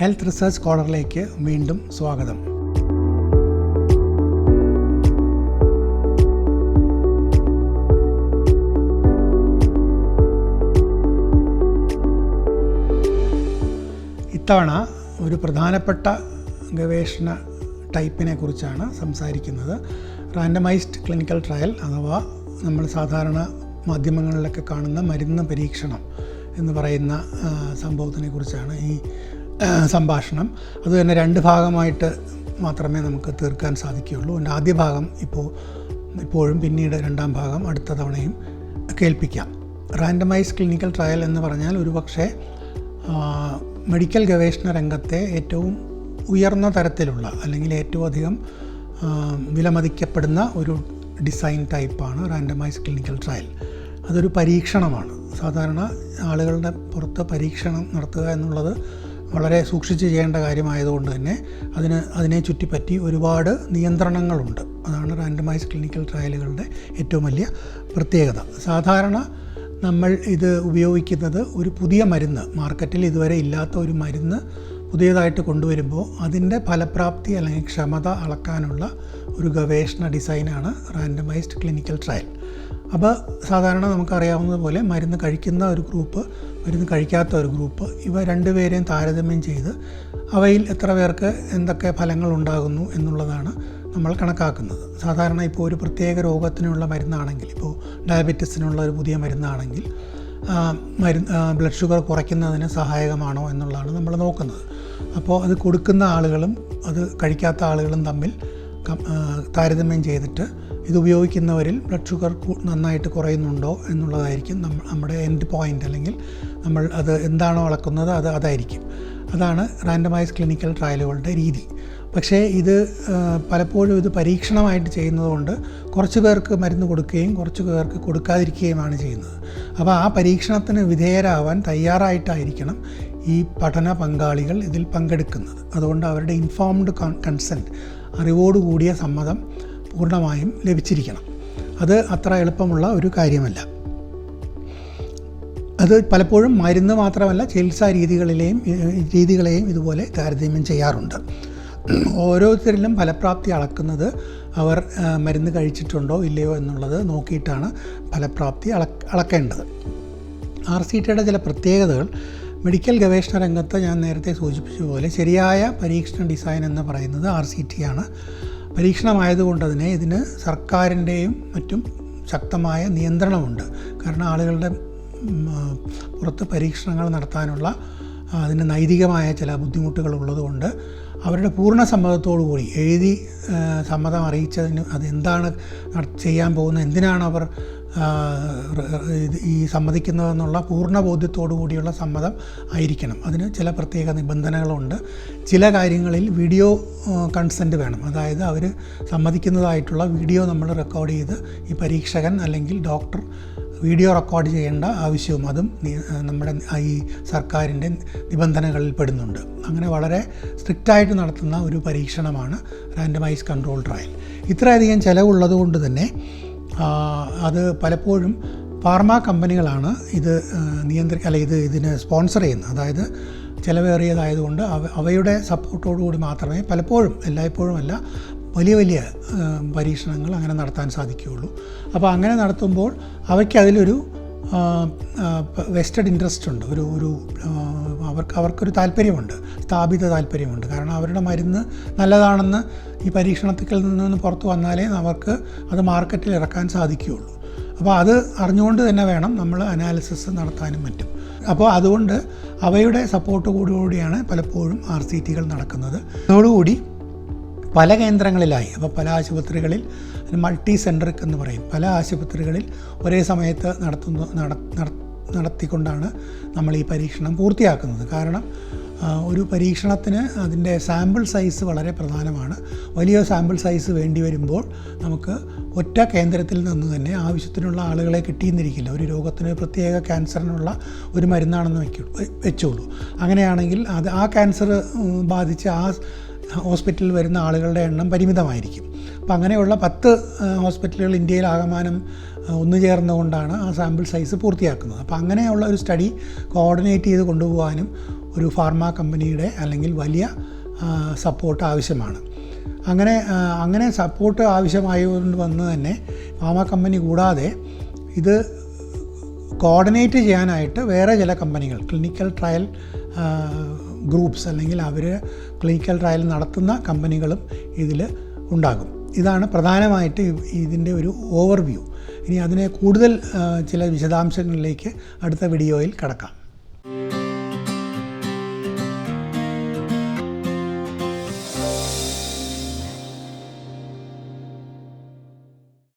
Health research കോർണറിലേക്ക് വീണ്ടും സ്വാഗതം. ഇത്തവണ ഒരു പ്രധാനപ്പെട്ട ഗവേഷണ ടൈപ്പിനെ കുറിച്ചാണ് സംസാരിക്കുന്നത്. റാൻഡമൈസ്ഡ് ക്ലിനിക്കൽ ട്രയൽ അഥവാ നമ്മൾ സാധാരണ മാധ്യമങ്ങളിലൊക്കെ കാണുന്ന മരുന്ന് പരീക്ഷണം എന്ന് പറയുന്ന സംഭവത്തിനെ കുറിച്ചാണ് ഈ സംഭാഷണം. അത് തന്നെ രണ്ട് ഭാഗമായിട്ട് മാത്രമേ നമുക്ക് തീർക്കാൻ സാധിക്കുകയുള്ളൂ. എന്റെ ആദ്യ ഭാഗം ഇപ്പോൾ ഇപ്പോഴും പിന്നീട് രണ്ടാം ഭാഗം അടുത്ത തവണയും കേൾപ്പിക്കാം. റാൻഡമൈസ് ക്ലിനിക്കൽ ട്രയൽ എന്ന് പറഞ്ഞാൽ ഒരുപക്ഷെ പക്ഷേ മെഡിക്കൽ ഗവേഷണ രംഗത്തെ ഏറ്റവും ഉയർന്ന തരത്തിലുള്ള അല്ലെങ്കിൽ ഏറ്റവും അധികം വിലമതിക്കപ്പെടുന്ന ഒരു ഡിസൈൻ ടൈപ്പാണ് റാൻഡമൈസ് ക്ലിനിക്കൽ ട്രയൽ. അതൊരു പരീക്ഷണമാണ്. സാധാരണ ആളുകളുടെ പുറത്ത് പരീക്ഷണം നടത്തുക എന്നുള്ളത് വളരെ സൂക്ഷിച്ച് ചെയ്യേണ്ട കാര്യമായതുകൊണ്ട് തന്നെ അതിന് അതിനെ ചുറ്റിപ്പറ്റി ഒരുപാട് നിയന്ത്രണങ്ങളുണ്ട്. അതാണ് റാൻഡമൈസ് ക്ലിനിക്കൽ ട്രയലുകളുടെ ഏറ്റവും വലിയ പ്രത്യേകത. സാധാരണ നമ്മൾ ഇത് ഉപയോഗിക്കുന്നത് ഒരു പുതിയ മരുന്ന് മാർക്കറ്റിൽ ഇതുവരെ ഇല്ലാത്ത ഒരു മരുന്ന് പുതിയതായിട്ട് കൊണ്ടുവരുമ്പോൾ അതിന്റെ ഫലപ്രാപ്തി അല്ലെങ്കിൽ ക്ഷമത അളക്കാനുള്ള ഒരു ഗവേഷണ ഡിസൈനാണ് റാൻഡമൈസ്ഡ് ക്ലിനിക്കൽ ട്രയൽ അപ്പോൾ സാധാരണ നമുക്കറിയാവുന്നതുപോലെ മരുന്ന് കഴിക്കുന്ന ഒരു ഗ്രൂപ്പ് മരുന്ന് കഴിക്കാത്ത ഒരു ഗ്രൂപ്പ് ഇവ രണ്ടുപേരെയും താരതമ്യം ചെയ്ത് അവയിൽ എത്ര പേർക്ക് എന്തൊക്കെ ഫലങ്ങൾ ഉണ്ടാകുന്നു എന്നുള്ളതാണ് നമ്മൾ കണക്കാക്കുന്നത്. സാധാരണ ഇപ്പോൾ ഒരു പ്രത്യേക രോഗത്തിനുള്ള മരുന്നാണെങ്കിൽ ഇപ്പോൾ ഡയബറ്റീസിനുള്ള ഒരു പുതിയ മരുന്നാണെങ്കിൽ മരുന്ന് ബ്ലഡ് ഷുഗർ കുറയ്ക്കുന്നതിന് സഹായകമാണോ എന്നുള്ളതാണ് നമ്മൾ നോക്കുന്നത്. അപ്പോൾ അത് കൊടുക്കുന്ന ആളുകളും അത് കഴിക്കാത്ത ആളുകളും തമ്മിൽ താരതമ്യം ചെയ്തിട്ട് ഇത് ഉപയോഗിക്കുന്നവരിൽ ബ്ലഡ് ഷുഗർ നന്നായിട്ട് കുറയുന്നുണ്ടോ എന്നുള്ളതായിരിക്കും നമ്മ- നമ്മുടെ എൻഡ് പോയിന്റ് അല്ലെങ്കിൽ നമ്മൾ അത് എന്താണോ അളക്കുന്നത് അത് അതായിരിക്കും. അതാണ് റാൻഡമൈസ് ക്ലിനിക്കൽ ട്രയലുകളുടെ രീതി. പക്ഷേ ഇത് പലപ്പോഴും ഇത് പരീക്ഷണമായിട്ട് ചെയ്യുന്നതുകൊണ്ട് കുറച്ച് പേർക്ക് മരുന്ന് കൊടുക്കുകയും കുറച്ച് പേർക്ക് കൊടുക്കാതിരിക്കുകയുമാണ് ചെയ്യുന്നത്. അപ്പോൾ ആ പരീക്ഷണത്തിന് വിധേയരാവാൻ തയ്യാറായിട്ടായിരിക്കണം ഈ പഠന പങ്കാളികൾ ഇതിൽ പങ്കെടുക്കുന്നത്. അതുകൊണ്ട് അവരുടെ ഇൻഫോംഡ് കൺസെന്റ് അറിവോടുകൂടിയ സമ്മതം പൂർണമായും ലഭിച്ചിരിക്കണം. അത് അത്ര എളുപ്പമുള്ള ഒരു കാര്യമല്ല. അത് പലപ്പോഴും മരുന്ന് മാത്രമല്ല ചികിത്സാ രീതികളിലെയും രീതികളെയും ഇതുപോലെ താരതമ്യം ചെയ്യാറുണ്ട്. ഓരോരുത്തരിലും ഫലപ്രാപ്തി അളക്കുന്നത് അവർ മരുന്ന് കഴിച്ചിട്ടുണ്ടോ ഇല്ലയോ എന്നുള്ളത് നോക്കിയിട്ടാണ് ഫലപ്രാപ്തി അള അളക്കേണ്ടത്. ആർ സി ടിയുടെ ചില പ്രത്യേകതകൾ മെഡിക്കൽ ഗവേഷണ രംഗത്ത് ഞാൻ നേരത്തെ സൂചിപ്പിച്ചതുപോലെ ശരിയായ പരീക്ഷണ ഡിസൈൻ എന്ന് പറയുന്നത് ആർ സി ടി ആണ്. പരീക്ഷണമായതുകൊണ്ട് തന്നെ ഇതിന് സർക്കാരിന്റെയും മറ്റും ശക്തമായ നിയന്ത്രണമുണ്ട്. കാരണം ആളുകളുടെ പുറത്ത് പരീക്ഷണങ്ങൾ നടത്താനുള്ള അതിന് നൈതികമായ ചില ബുദ്ധിമുട്ടുകൾ ഉള്ളതുകൊണ്ട് അവരുടെ പൂർണ സമ്മതത്തോടു കൂടി എഴുതി സമ്മതം അറിയിച്ചതിന് അതെന്താണ് ചെയ്യാൻ പോകുന്നത് എന്തിനാണ് അവർ ഈ സമ്മതിക്കുന്നതെന്നുള്ള പൂർണ ബോധ്യത്തോടു കൂടിയുള്ള സമ്മതം ആയിരിക്കണം. അതിന് ചില പ്രത്യേക നിബന്ധനകളുണ്ട്. ചില കാര്യങ്ങളിൽ വീഡിയോ കൺസെന്റ് വേണം. അതായത് അവർ സമ്മതിക്കുന്നതായിട്ടുള്ള വീഡിയോ നമ്മൾ റെക്കോർഡ് ചെയ്ത് ഈ പരീക്ഷകൻ അല്ലെങ്കിൽ ഡോക്ടർ വീഡിയോ റെക്കോർഡ് ചെയ്യേണ്ട ആവശ്യവും അതും നമ്മുടെ ഈ സർക്കാരിന്റെ നിബന്ധനകളിൽ പെടുന്നുണ്ട്. അങ്ങനെ വളരെ സ്ട്രിക്റ്റായിട്ട് നടത്തുന്ന ഒരു പരീക്ഷണമാണ് റാൻഡമൈസ് കൺട്രോൾ ട്രയൽ ഇത്രയധികം ചിലവുള്ളത് കൊണ്ട് തന്നെ അത് പലപ്പോഴും ഫാർമ കമ്പനികളാണ് ഇത് നിയന്ത്രി അല്ല ഇത് ഇതിനെ സ്പോൺസർ ചെയ്യുന്നത്. അതായത് ചിലവേറിയതായതുകൊണ്ട് അവ അവയുടെ സപ്പോർട്ടോടുകൂടി മാത്രമേ പലപ്പോഴും എല്ലായ്പ്പോഴും അല്ല വലിയ വലിയ പരീക്ഷണങ്ങൾ അങ്ങനെ നടത്താൻ സാധിക്കുകയുള്ളൂ. അപ്പോൾ അങ്ങനെ നടത്തുമ്പോൾ അവയ്ക്ക് അതിലൊരു വെസ്റ്റഡ് ഇൻട്രസ്റ്റ് ഉണ്ട്. ഒരു ഒരു അവർക്ക് അവർക്കൊരു താല്പര്യമുണ്ട്. സ്ഥാപിത താല്പര്യമുണ്ട്. കാരണം അവരുടെ മരുന്ന് നല്ലതാണെന്ന് ഈ പരീക്ഷണത്തിൽ നിന്ന് പുറത്തു വന്നാലേ അവർക്ക് അത് മാർക്കറ്റിൽ ഇറക്കാൻ സാധിക്കുകയുള്ളൂ. അപ്പോൾ അത് അറിഞ്ഞുകൊണ്ട് തന്നെ വേണം നമ്മൾ അനാലിസിസ് നടത്താനും മറ്റും. അപ്പോൾ അതുകൊണ്ട് അവയുടെ സപ്പോർട്ട് കൂടിയാണ് പലപ്പോഴും ആർ സി ടികൾ നടക്കുന്നത്. അതോടുകൂടി പല കേന്ദ്രങ്ങളിലായി അപ്പോൾ പല ആശുപത്രികളിൽ മൾട്ടി സെന്റർ എന്ന് പറയും. പല ആശുപത്രികളിൽ ഒരേ സമയത്ത് നടത്തുന്ന നട- നട- നടത്തിക്കൊണ്ടാണ് നമ്മൾ ഈ പരീക്ഷണം പൂർത്തിയാക്കുന്നത്. കാരണം ഒരു പരീക്ഷണത്തിന് അതിന്റെ സാമ്പിൾ സൈസ് വളരെ പ്രധാനമാണ്. വലിയ സാമ്പിൾ സൈസ് വേണ്ടി വരുമ്പോൾ നമുക്ക് ഒറ്റ കേന്ദ്രത്തിൽ നിന്ന് തന്നെ ആവശ്യത്തിനുള്ള ആളുകളെ കിട്ടിയെന്നിരിക്കില്ല. ഒരു രോഗത്തിന് പ്രത്യേക ക്യാൻസറിനുള്ള ഒരു മരുന്നാണെന്ന് വെക്കു വെച്ചോളൂ. അങ്ങനെയാണെങ്കിൽ അത് ആ ക്യാൻസർ ബാധിച്ച ആ ഹോസ്പിറ്റലിൽ വരുന്ന ആളുകളുടെ എണ്ണം പരിമിതമായിരിക്കും. അപ്പോൾ അങ്ങനെയുള്ള പത്ത് ഹോസ്പിറ്റലുകൾ ഇന്ത്യയിൽ ആകമാനം ഒന്നു ചേർന്നുകൊണ്ടാണ് ആ സാമ്പിൾ സൈസ് പൂർത്തിയാക്കുന്നത്. അപ്പോൾ അങ്ങനെയുള്ള ഒരു സ്റ്റഡി കോർഡിനേറ്റ് ചെയ്ത് കൊണ്ടുപോകാനും ഒരു ഫാർമ കമ്പനിയുടെ അല്ലെങ്കിൽ വലിയ സപ്പോർട്ട് ആവശ്യമാണ്. അങ്ങനെ അങ്ങനെ സപ്പോർട്ട് ആവശ്യമായതുകൊണ്ട് വന്ന് തന്നെ ഫാർമ കമ്പനി കൂടാതെ ഇത് കോർഡിനേറ്റ് ചെയ്യാനായിട്ട് വേറെ ചില കമ്പനികൾ ക്ലിനിക്കൽ ട്രയൽ ഗ്രൂപ്പ്സ് അല്ലെങ്കിൽ അവർ ക്ലിനിക്കൽ ട്രയൽ നടത്തുന്ന കമ്പനികളും ഇതിൽ ഉണ്ടാകും. ഇതാണ് പ്രധാനമായിട്ട് ഇതിന്റെ ഒരു ഓവർവ്യൂ ഇനി അതിനെ കൂടുതൽ ചില വിശദാംശങ്ങളിലേക്ക് അടുത്ത വീഡിയോയിൽ കടക്കാം.